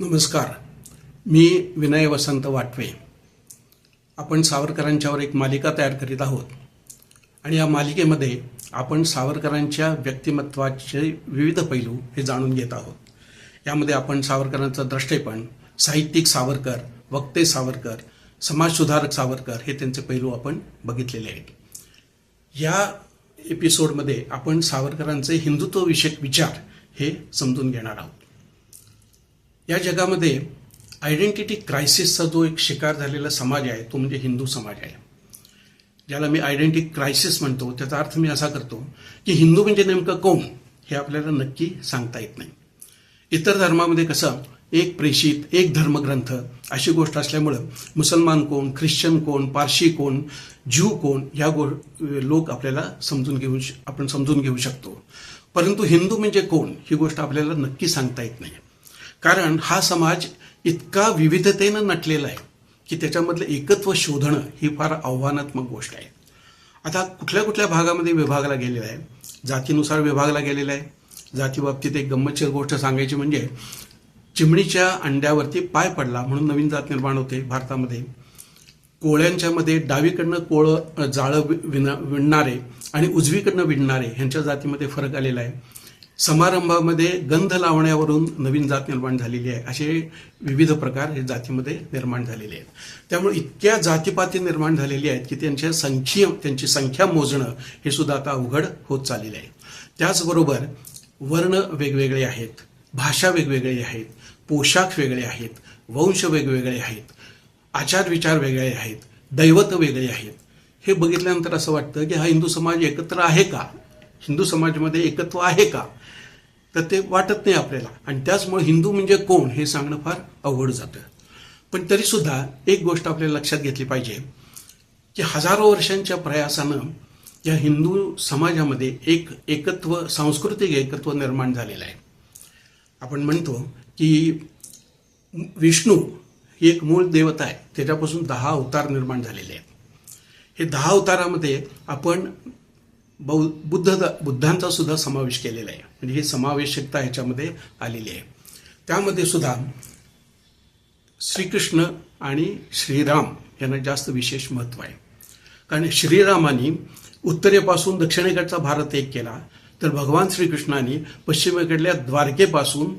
नमस्कार. मी विनय वसंत वाटवे. आपण सावरकरांच्यावर एक मालिका तयार करीत आहोत. आणि या मालिकेमध्ये आपण सावरकरांच्या व्यक्तिमत्वाचे विविध पैलू हे जाणून घेत आहोत. यामध्ये आपण सावरकरांचं द्रष्टेपण साहित्यिक सावरकर वक्ते सावरकर समाजसुधारक सावरकर हे त्यांचे पैलू आपण बघितलेले आहेत. या एपिसोडमध्ये आपण सावरकरांचे हिंदुत्वविषयक विचार हे समजून घेणार आहोत. या जगामध्ये आयडेंटिटी क्रायसिसचा जो एक शिकार झालेला समाज आहे तो म्हणजे हिंदू समाज आहे. ज्याला मी आयडेंटिटी क्रायसिस म्हणतो त्याचा अर्थ मी असा करतो की हिंदू म्हणजे नेमकं कोण हे आपल्याला नक्की सांगता येत नाही. इतर धर्मामध्ये कसं एक प्रेषित एक धर्मग्रंथ अशी गोष्ट असल्यामुळं मुसलमान कोण ख्रिश्चन कोण पारशी कोण ज्यू कोण या गो लोक आपल्याला समजून घेऊ श- आपण समजून घेऊ शकतो. परंतु हिंदू म्हणजे कोण ही गोष्ट आपल्याला नक्की सांगता येत नाही. कारण हा समाज इतका विविधतेनं नटलेला आहे की त्याच्यामधलं एकत्व शोधणं ही फार आव्हानात्मक गोष्ट आहे. आता कुठल्या कुठल्या भागामध्ये विभागला गेलेला आहे? जातीनुसार विभागला गेलेला आहे. जातीबाबतीत एक गंमतशीर गोष्ट सांगायची म्हणजे चिमणीच्या अंड्यावरती पाय पडला म्हणून नवीन जात निर्माण होते भारतामध्ये. कोळ्यांच्या मध्ये डावीकडनं कोळं जाळं वि- विण विणणारे आणि उजवीकडनं विणणारे ह्यांच्या जातीमध्ये फरक आलेला आहे. समारंभामध्ये गंध लावण्यावरून नवीन जात निर्माण झालेली आहे. असे विविध प्रकार हे जातीमध्ये निर्माण झालेले आहेत. त्यामुळे इतक्या जातीपाती निर्माण झालेली आहेत की त्यांच्या संख्य त्यांची संख्या मोजणं हे सुद्धा आता अवघड होत चाललेलं आहे. त्याचबरोबर वर्ण वेगवेगळे आहेत भाषा वेगवेगळी आहेत पोशाख वेगळे आहेत वंश वेगवेगळे आहेत आचार विचार वेगळे आहेत दैवत वेगळे आहेत. हे बघितल्यानंतर असं वाटतं की हा हिंदू समाज एकत्र आहे का? हिंदू समाजामध्ये एकत्व आहे का? तर ते वाटत नाही आपल्याला. आणि त्याचमुळे हिंदू म्हणजे कोण हे सांगणं फार अवघड जातं. पण तरीसुद्धा एक गोष्ट आपल्याला लक्षात घेतली पाहिजे की हजारो वर्षांच्या प्रयासानं या हिंदू समाजामध्ये एक एकत्व सांस्कृतिक एकत्व निर्माण झालेलं आहे. आपण म्हणतो की विष्णू ही एक मूळ देवता आहे. त्याच्यापासून दहा अवतार निर्माण झालेले आहेत. हे दहा अवतारामध्ये आपण बौ बुद्ध बुद्धांचा सुद्धा समावेश केलेला आहे. म्हणजे ही समावेशकता ह्याच्यामध्ये आलेली आहे. त्यामध्ये सुद्धा श्रीकृष्ण आणि श्रीराम यांना जास्त विशेष महत्त्व आहे. कारण श्रीरामाने उत्तरेपासून दक्षिणेकडचा भारत एक केला तर भगवान श्रीकृष्णाने पश्चिमेकडल्या द्वारकेपासून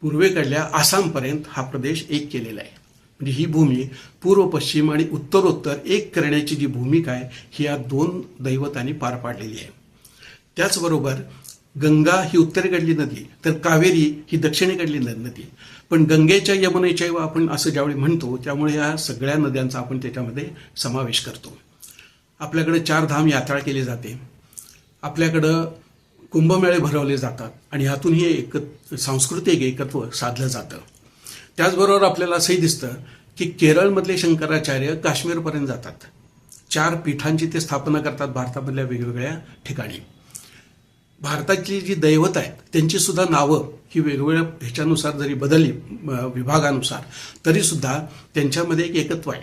पूर्वेकडल्या आसामपर्यंत हा प्रदेश एक केलेला आहे. म्हणजे ही भूमी पूर्व पश्चिम आणि उत्तरोत्तर एक करण्याची जी भूमिका आहे ही या दोन दैवतांनी पार पाडलेली आहे. त्याचबरोबर गंगा ही उत्तरेकडली नदी तर कावेरी ही दक्षिणेकडली नदी. पण गंगेच्या यमुनेच्या आपण असं ज्यावेळी म्हणतो त्यामुळे या सगळ्या नद्यांचा आपण त्याच्यामध्ये समावेश करतो. आपल्याकडं चार धाम यात्रा केली जाते. आपल्याकडं कुंभमेळे भरवले जातात आणि ह्यातून हे एक सांस्कृतिक एकत्व साधलं जातं. त्याचबरोबर आपल्याला असंही दिसतं की केरळमधले शंकराचार्य काश्मीरपर्यंत जातात. चार पीठांची ते स्थापना करतात भारतामधल्या वेगवेगळ्या ठिकाणी. भारताची जी दैवत आहेत त्यांची सुद्धा नावं ही वेगवेगळ्या ह्याच्यानुसार जरी बदलली विभागानुसार तरीसुद्धा त्यांच्यामध्ये एक एकत्व आहे.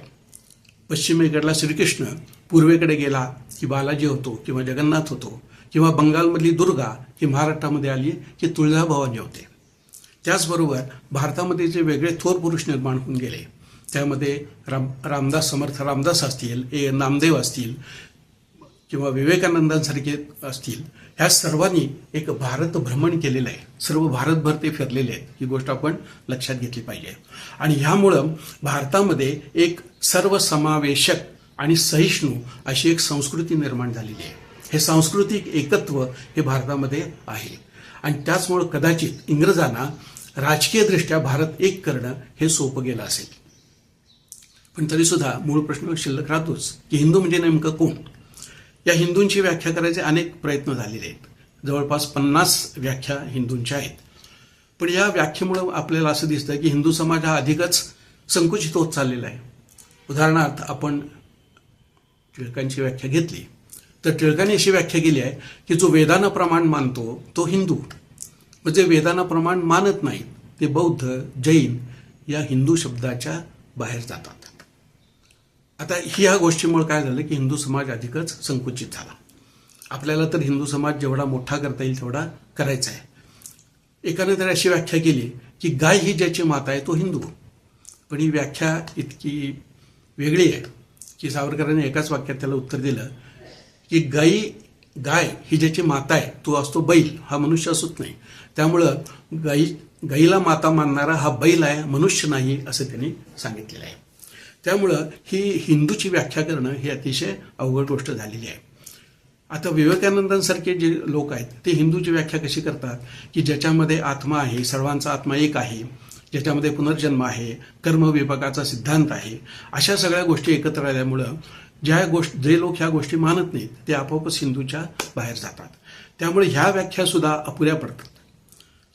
पश्चिमेकडला श्रीकृष्ण पूर्वेकडे गेला की बालाजी होतो किंवा जगन्नाथ होतो किंवा बंगालमधली दुर्गा ही महाराष्ट्रामध्ये आली की तुळजाभवानी होते. त्याचबरोबर भारतामध्ये जे वेगळे थोर पुरुष निर्माण होऊन गेले त्यामध्ये राम रामदास समर्थ रामदास असतील ए नामदेव असतील किंवा विवेकानंदांसारखे असतील ह्या सर्वांनी एक भारत भ्रमण केलेलं आहे. सर्व भारतभर ते फिरलेले आहेत. ही गोष्ट आपण लक्षात घेतली पाहिजे. आणि ह्यामुळं भारतामध्ये एक सर्वसमावेशक आणि सहिष्णू अशी एक संस्कृती निर्माण झालेली आहे. हे सांस्कृतिक एकत्व हे भारतामध्ये आहे. आणि त्याचमुळं कदाचित इंग्रजांना राजकीयदृष्ट्या भारत एक करणं हे सोपं गेलं असेल. पण तरीसुद्धा मूळ प्रश्न शिल्लक राहतोच की हिंदू म्हणजे नेमकं कोण? या हिंदूंची व्याख्या करायचे अनेक प्रयत्न झालेले आहेत. जवळपास पन्नास व्याख्या हिंदूंच्या आहेत. पण या व्याख्येमुळं आपल्याला असं दिसतं की हिंदू समाज हा अधिकच संकुचित होत चाललेला आहे. उदाहरणार्थ आपण टिळकांची व्याख्या घेतली. तर टिळकांनी अशी व्याख्या केली आहे की जो वेदानं प्रमाण मानतो तो हिंदू. म्हणजे वेदांना प्रमाण मानत नाहीत. ते बौद्ध जैन या हिंदू शब्दाच्या बाहेर जातात. आता ह्या गोष्टीमुळे काय झालं की हिंदू समाज अधिकच संकुचित झाला. आपल्याला तर हिंदू समाज जेवढा मोठा करता येईल तेवढा करायचा आहे. एकाने तर अशी व्याख्या केली की गाय ही ज्याची माता आहे तो हिंदू. पण ही व्याख्या इतकी वेगळी आहे की सावरकरांनी एकाच वाक्यात त्याला उत्तर दिलं की गाई गाय ही ज्याची माता आहे तो असतो बैल हा मनुष्य असत नाही. त्यामुळं गाई गाईला माता मानणारा हा बैल आहे मनुष्य नाही असं त्यांनी सांगितलेलं आहे. त्यामुळं ही हिंदूची व्याख्या करणं ही अतिशय अवघड गोष्ट झालेली आहे. आता विवेकानंदांसारखे जे लोक आहेत ते हिंदूची व्याख्या कशी करतात? की ज्याच्यामध्ये आत्मा आहे सर्वांचा आत्मा एक आहे ज्याच्यामध्ये पुनर्जन्म आहे कर्म विभागाचा सिद्धांत आहे अशा सगळ्या गोष्टी एकत्र आल्यामुळं ज्या गोष्ट जे लोक ह्या गोष्टी मानत नाहीत ते आपोआपच हिंदूच्या बाहेर जातात. त्यामुळे ह्या व्याख्या सुद्धा अपुऱ्या पडतात.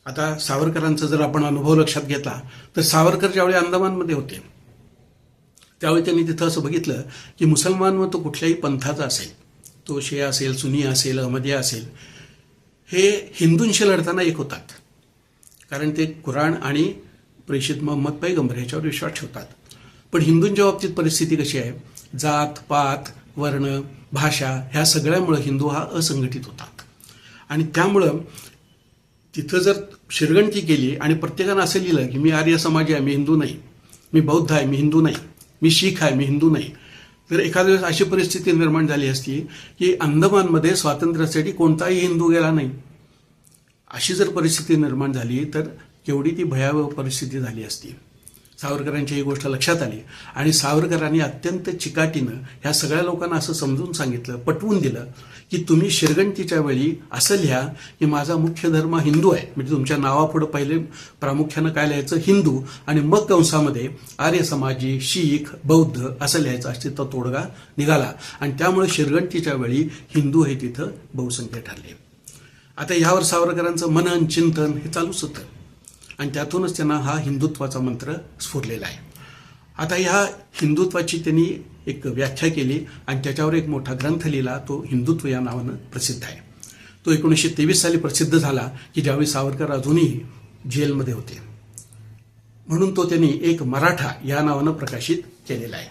आता सावरकरांचा जर आपण अनुभव लक्षात घेतला तर सावरकर ज्यावेळी अंदमानमध्ये होते त्यावेळी त्यांनी तिथं असं बघितलं की मुसलमान मग तो कुठल्याही पंथाचा असेल तो शिया असेल सुनी असेल अहमदिया असेल हे हिंदूंशी लढताना एक होतात. कारण ते कुराण आणि प्रेषित मोहम्मद पैगंबर ह्याच्यावर विश्वास ठेवतात. पण हिंदूंच्या बाबतीत परिस्थिती कशी आहे? जात पात वर्ण भाषा ह्या सगळ्यामुळं हिंदू हा असंघटित होता आणि त्यामुळं तिथं जर शिरगणती केली आणि प्रत्येकानं असं लिहिलं की मी आर्य समाजी आहे मी हिंदू नाही मी बौद्ध आहे मी हिंदू नाही मी शीख आहे मी हिंदू नाही तर एखाद्या वेळेस अशी परिस्थिती निर्माण झाली असती की अंदमानमध्ये स्वातंत्र्यासाठी कोणताही हिंदू गेला नाही. अशी जर परिस्थिती निर्माण झाली तर केवढी ती भयावह परिस्थिती झाली असती. सावरकरांची ही गोष्ट लक्षात आली. आणि सावरकरांनी अत्यंत चिकाटीनं ह्या सगळ्या लोकांना असं समजून सांगितलं पटवून दिलं की तुम्ही शिरगंटीच्या वेळी असं लिहा की माझा मुख्य धर्म हिंदू आहे. म्हणजे तुमच्या नावापुढं पहिले प्रामुख्यानं काय लिहायचं? हिंदू. आणि मग कंसामध्ये आर्य समाजी शीख बौद्ध असं लिहायचं अस्तित्व तोडगा निघाला. आणि त्यामुळे शिरगंटीच्या वेळी हिंदू हे तिथं बहुसंख्य ठरले. आता यावर सावरकरांचं मनन चिंतन हे चालूच होतं. आणि त्यातूनच त्यांना हा हिंदुत्वाचा मंत्र स्फुरलेला आहे. आता ह्या हिंदुत्वाची त्यांनी एक व्याख्या केली आणि त्याच्यावर एक मोठा ग्रंथ लिहिला तो हिंदुत्व या नावानं प्रसिद्ध आहे. तो एकोणीसशे तेवीस साली प्रसिद्ध झाला की ज्यावेळी सावरकर अजूनही जेलमध्ये होते. म्हणून तो त्यांनी एक मराठा या नावानं प्रकाशित केलेला आहे.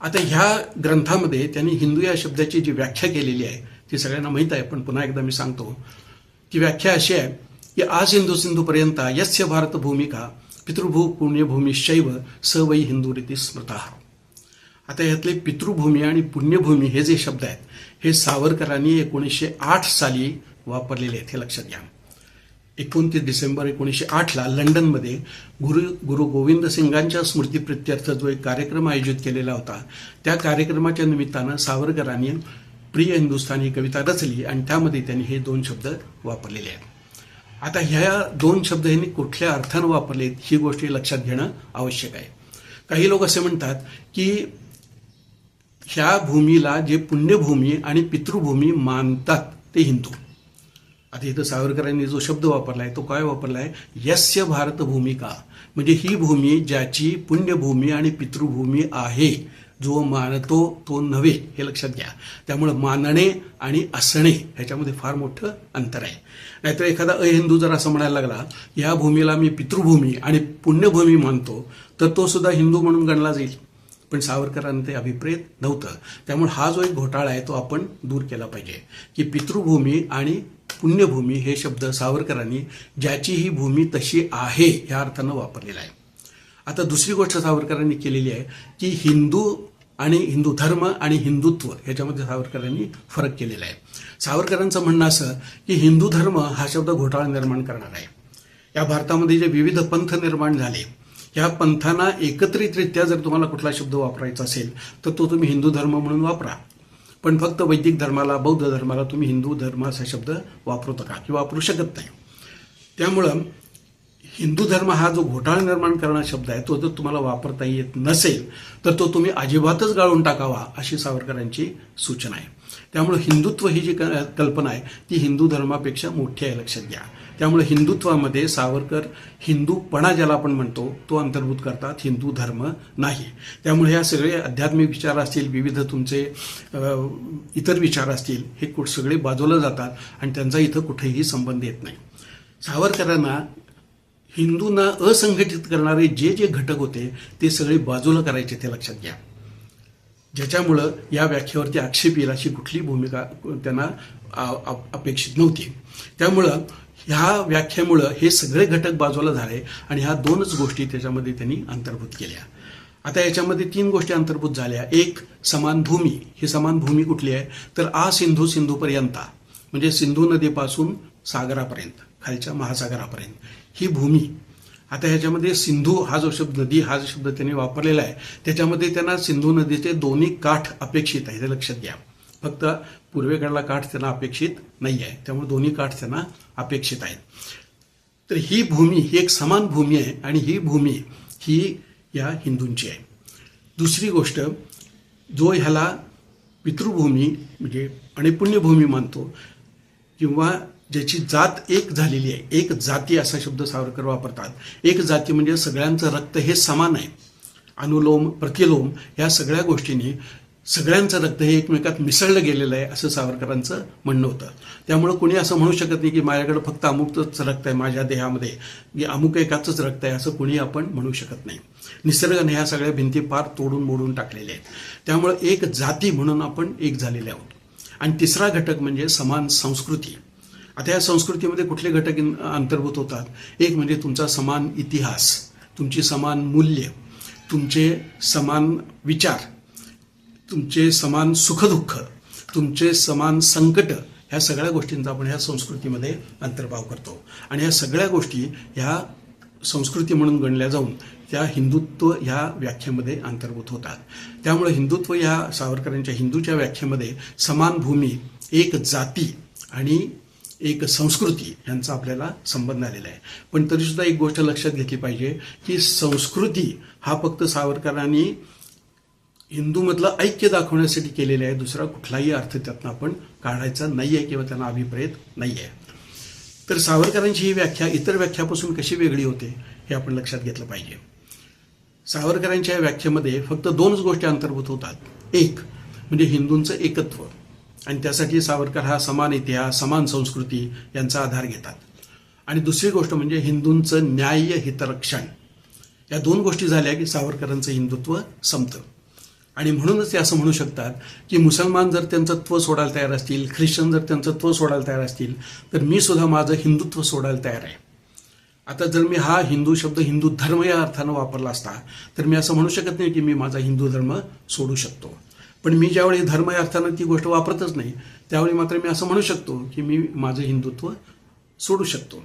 आता ह्या ग्रंथामध्ये त्यांनी हिंदू या शब्दाची जी व्याख्या केलेली आहे ती सगळ्यांना माहीत आहे पण पुन्हा एकदा मी सांगतो. की व्याख्या अशी आहे की आज हिंदू सिंधूपर्यंत यस्य भारत भूमिका पितृभू पुण्यभूमी शैव स वै हिंदू रीती स्मृता. आता यातले पितृभूमी आणि पुण्यभूमी हे जे शब्द आहेत हे सावरकरांनी एकोणीसशे आठ साली वापरलेले आहेत हे लक्षात घ्या. एकोणतीस डिसेंबर एकोणीसशे आठला लंडनमध्ये गुरु गुरु गोविंद सिंगांच्या स्मृतीप्रित्यर्थ जो एक कार्यक्रम आयोजित केलेला होता त्या कार्यक्रमाच्या निमित्तानं सावरकरांनी प्रिय हिंदुस्थानी कविता रचली आणि त्यामध्ये त्यांनी हे दोन शब्द वापरलेले आहेत. आता ह्या दोन शब्द यांनी कुठल्या अर्थानं वापरलेत ही गोष्ट लक्षात घेणं आवश्यक आहे. काही लोक असे म्हणतात की ह्या भूमीला जे पुण्यभूमी आणि पितृभूमी मानतात ते हिंदू. आता इथं सावरकरांनी जो शब्द वापरला आहे तो काय वापरला आहे यस्य भारत भूमिका म्हणजे ही भूमी ज्याची पुण्यभूमी आणि पितृभूमी आहे जो मानतो तो नव्हे हे लक्षात घ्या. त्यामुळं मानणे आणि असणे ह्याच्यामध्ये फार मोठं अंतर आहे. नाहीतर एखादा अहिंदू जर असं म्हणायला लागला या भूमीला मी पितृभूमी आणि पुण्यभूमी मानतो तर तो सुद्धा हिंदू म्हणून गणला जाईल. पण सावरकरांना ते अभिप्रेत नव्हतं. त्यामुळे हा जो एक घोटाळा आहे तो आपण दूर केला पाहिजे. की पितृभूमी आणि पुण्यभूमी हे शब्द सावरकरांनी ज्याची ही भूमी तशी आहे ह्या अर्थानं वापरलेला आहे. आता दुसरी गोष्ट सावरकरांनी केलेली आहे की हिंदू आणि हिंदू धर्म आणि हिंदुत्व ह्याच्यामध्ये सावरकरांनी फरक केलेला आहे. सावरकरांचं म्हणणं असं की हिंदू धर्म हा शब्द घोटाळा निर्माण करणार आहे. या भारतामध्ये जे विविध पंथ निर्माण झाले या पंथांना एकत्रितरित्या जर तुम्हाला कुठला शब्द वापरायचा असेल तर तो तुम्ही हिंदू धर्म म्हणून वापरा. पण फक्त वैदिक धर्माला बौद्ध धर्माला तुम्ही हिंदू धर्म असा शब्द वापरू का किंवा वापरू शकत नाही. त्यामुळं हिंदू धर्म हा जो घोटाळा निर्माण करणारा शब्द आहे तो जर तुम्हाला वापरता येत नसेल तर तो तुम्ही अजिबातच गाळून टाकावा अशी सावरकरांची सूचना आहे. त्यामुळे हिंदुत्व ही जी क- कल्पना आहे ती हिंदू धर्मापेक्षा मोठी आहे लक्षात घ्या. त्यामुळे हिंदुत्वामध्ये सावरकर हिंदूपणा ज्याला आपण म्हणतो तो अंतर्भूत करतात हिंदू धर्म नाही. त्यामुळे ह्या सगळे आध्यात्मिक विचार असतील विविध तुमचे इतर विचार असतील हे सगळे बाजूला जातात आणि त्यांचा इथं कुठेही संबंध येत नाही. सावरकरांना हिंदूंना असंघटित करणारे जे जे घटक होते ते सगळे बाजूला करायचे ते लक्षात घ्या. ज्याच्यामुळं या व्याख्येवरती आक्षेप येईल अशी कुठली भूमिका त्यांना अपेक्षित नव्हती. त्यामुळं ह्या व्याख्येमुळं हे सगळे घटक बाजूला झाले आणि ह्या दोनच गोष्टी त्याच्यामध्ये त्यांनी अंतर्भूत केल्या. आता याच्यामध्ये तीन गोष्टी अंतर्भूत झाल्या. एक समान भूमी. ही समान भूमी कुठली आहे? तर आ सिंधू सिंधूपर्यंता. म्हणजे सिंधू नदीपासून सागरापर्यंत खालच्या महासागरापर्यंत. ही भूमी. आता ह्याच्यामध्ये सिंधू हा जो शब्द नदी हा जो शब्द त्यांनी वापरलेला आहे त्याच्यामध्ये त्यांना सिंधू नदीचे दोन्ही काठ अपेक्षित आहे हे लक्षात घ्या. फक्त पूर्वेकडला काठ त्यांना अपेक्षित नाही आहे त्यामुळे दोन्ही काठ त्यांना अपेक्षित आहेत. तर ही भूमी ही एक समान भूमी आहे आणि ही भूमी ही या हिंदूंची आहे. दुसरी गोष्ट जो ह्याला पितृभूमी म्हणजे आणि पुण्यभूमी मानतो किंवा ज्याची जात एक झालेली आहे. एक जाती असा शब्द सावरकर वापरतात. एक जाती म्हणजे सगळ्यांचं रक्त हे समान आहे. अनुलोम प्रतिलोम या सगळ्या गोष्टींनी सगळ्यांचं रक्त हे एकमेकात मिसळलं गेलेलं आहे असं सावरकरांचं म्हणणं होतं. त्यामुळं कोणी असं म्हणू शकत नाही की माझ्याकडे फक्त अमुकच रक्त आहे माझ्या देहामध्ये. की अमुक एकाचंच रक्त आहे असं कोणी आपण म्हणू शकत नाही. निसर्गाने ह्या सगळ्या भिंती पार तोडून मोडून टाकलेल्या आहेत. त्यामुळं एक जाती म्हणून आपण एक झालेले आहोत. आणि तिसरा घटक म्हणजे समान संस्कृती. आता या संस्कृतीमध्ये कुठले घटक अंतर्भूत होतात? एक म्हणजे तुमचा समान इतिहास तुमची समान मूल्य तुमचे समान विचार तुमचे समान सुखदुःख तुमचे समान संकट ह्या सगळ्या गोष्टींचा आपण ह्या संस्कृतीमध्ये अंतर्भाव करतो. आणि ह्या सगळ्या गोष्टी ह्या संस्कृती म्हणून गणल्या जाऊन त्या हिंदुत्व ह्या व्याख्येमध्ये अंतर्भूत होतात. त्यामुळे हिंदुत्व ह्या सावरकरांच्या हिंदूच्या व्याख्येमध्ये समान भूमी एक जाती आणि एक संस्कृती यांचा आपल्याला संबंध आलेला आहे. पण तरीसुद्धा एक गोष्ट लक्षात घेतली पाहिजे की संस्कृती हा फक्त सावरकरांनी हिंदूमधलं ऐक्य दाखवण्यासाठी केलेलं आहे. दुसरा कुठलाही अर्थ त्यातनं आपण काढायचा नाही आहे किंवा त्यांना अभिप्रेत नाही आहे तर सावरकरांची ही व्याख्या इतर व्याख्यापासून कशी वेगळी होते हे आपण लक्षात घेतलं पाहिजे. सावरकरांच्या या व्याख्येमध्ये फक्त दोनच गोष्टी अंतर्भूत होतात. एक म्हणजे हिंदूंचं एकत्व. आणि त्यासाठी सावरकर हा समान इतिहास समान संस्कृती यांचा आधार घेतात. आणि दुसरी गोष्ट म्हणजे हिंदूंचं न्याय्य हितरक्षण. या दोन गोष्टी झाल्या की सावरकरांचं हिंदुत्व संपतं. आणि म्हणूनच ते असं म्हणू शकतात की मुसलमान जर त्यांचं त्व सोडायला तयार असतील ख्रिश्चन जर त्यांचं त्व सोडायला तयार असतील तर मी सुद्धा माझं हिंदुत्व सोडायला तयार आहे. आता जर मी हा हिंदू शब्द हिंदू धर्म या अर्थानं वापरला असता तर मी असं म्हणू शकत नाही की मी माझा हिंदू धर्म सोडू शकतो. पण मी ज्यावेळी धर्म या अर्थानं ती गोष्ट वापरतच नाही त्यावेळी मात्र मी असं म्हणू शकतो की मी माझं हिंदुत्व सोडू शकतो.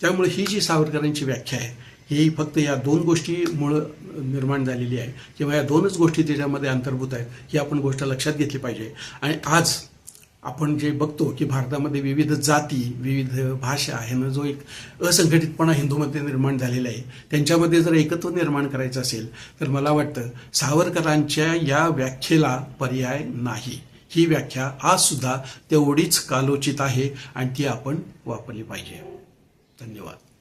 त्यामुळे ही जी सावरकरांची व्याख्या आहे ही फक्त या दोन गोष्टीमुळं निर्माण झालेली आहे किंवा या दोनच गोष्टी त्याच्यामध्ये अंतर्भूत आहेत ही आपण गोष्ट लक्षात घेतली पाहिजे. आणि आज आपण जे बघतो की भारतामध्ये विविध जाती विविध भाषा ह्यानं जो एक असंघटितपणा हिंदूमध्ये निर्माण झालेला आहे त्यांच्यामध्ये जर एकत्व निर्माण करायचं असेल तर मला वाटतं सावरकरांच्या या व्याख्येला पर्याय नाही. ही व्याख्या आजसुद्धा तेवढीच कालोचित आहे आणि ती आपण वापरली पाहिजे. धन्यवाद.